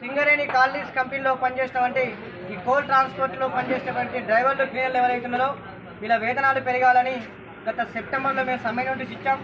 Singareni colonies కంపెనీలో పనిచేసినటువంటి ఈ కోల్ ట్రాన్స్పోర్ట్లో పనిచేసేటువంటి డ్రైవర్లు క్లీనర్లు ఎవరైతున్నారో వీళ్ళ వేతనాలు పెరగాలని గత సెప్టెంబర్లో మేము సమ్మె నోటీస్ ఇచ్చాం.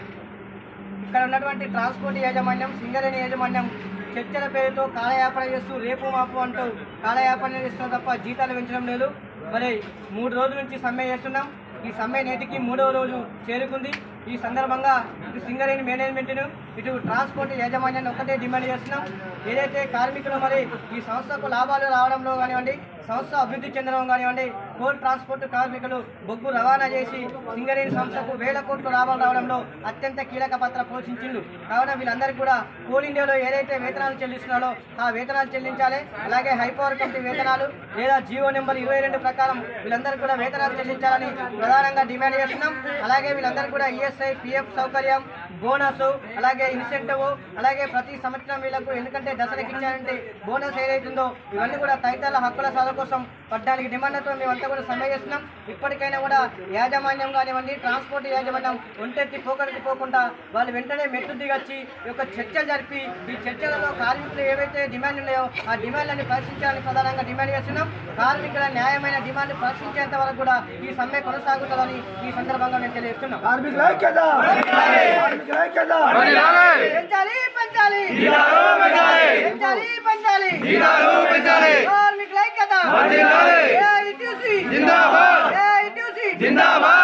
ఇక్కడ ఉన్నటువంటి ట్రాన్స్పోర్ట్ యాజమాన్యం సింగరేణి యాజమాన్యం చర్చల పేరుతో కాలయాపన చేస్తూ రేపు మాపు అంటూ కాలయాపన చేస్తున్నా తప్ప జీతాలు పెంచడం లేదు. మరి మూడు రోజుల నుంచి సమ్మె చేస్తున్నాం. ఈ సమ్మె నేటికి మూడవ రోజు చేరుకుంది. ఈ సందర్భంగా ఇటు సింగరేణి మేనేజ్మెంట్ను ఇటు ట్రాన్స్పోర్ట్ యాజమాన్యాన్ని ఒక్కటే డిమాండ్ చేస్తున్నాం. ఏదైతే కార్మికులు మరి ఈ సంస్థకు లాభాలు రావడంలో కానివ్వండి సంస్థ అభివృద్ధి చెందడం కానివ్వండి కోల్ ట్రాన్స్పోర్ట్ కార్మికులు బొగ్గు రవాణా చేసి సింగరేణి సంస్థకు వేల కోట్లు లాభం రావడంలో అత్యంత కీలక పాత్ర పోషించిండు. కావున వీళ్ళందరికీ కూడా కోల్ ఇండియాలో ఏదైతే వేతనాలు చెల్లిస్తున్నారో ఆ వేతనాలు చెల్లించాలి. అలాగే హైపవర్ కంపెనీ వేతనాలు లేదా జియో నెంబర్ ఇరవై రెండు ప్రకారం వీళ్ళందరూ కూడా వేతనాలు చెల్లించాలని ప్రధానంగా డిమాండ్ చేస్తున్నాం. అలాగే వీళ్ళందరికీ కూడా ఈఎస్ఐ పిఎఫ్ సౌకర్యం బోనస్ అలాగే ఇన్సెంటివ్ అలాగే ప్రతి సంవత్సరం వీళ్ళకు ఎందుకంటే దసరాకి ఇచ్చారంటే బోనస్ ఏదైతుందో ఇవన్నీ కూడా తదితరాల హక్కుల సాధన కోసం పద్నాలుగు డిమాండ్లతో మేమంతా కూడా సమ్మె చేస్తున్నాం. ఇప్పటికైనా కూడా యాజమాన్యం కానివ్వండి ట్రాన్స్పోర్ట్ యాజమాన్యం ఒంటెత్తి పోకడికి పోకుండా వాళ్ళు వెంటనే మెట్టు దిగొచ్చి ఈ యొక్క చర్చలు జరిపి ఈ చర్చలలో కార్మికులు ఏవైతే డిమాండ్ ఉన్నాయో ఆ డిమాండ్లను పరిశీలించాలని ప్రధానంగా డిమాండ్ చేస్తున్నాం. కార్మికుల న్యాయమైన డిమాండ్ పరిశీలించేంత వరకు కూడా ఈ సమ్మె కొనసాగుతుందని ఈ సందర్భంగా మేము తెలియజేస్తున్నాం. పెంచాలి పెంచాలి! పెంచాలి పెంచాలి! ఐక్యత ఏఐటీసీ ఏఐటీసీ జిందాబాద్.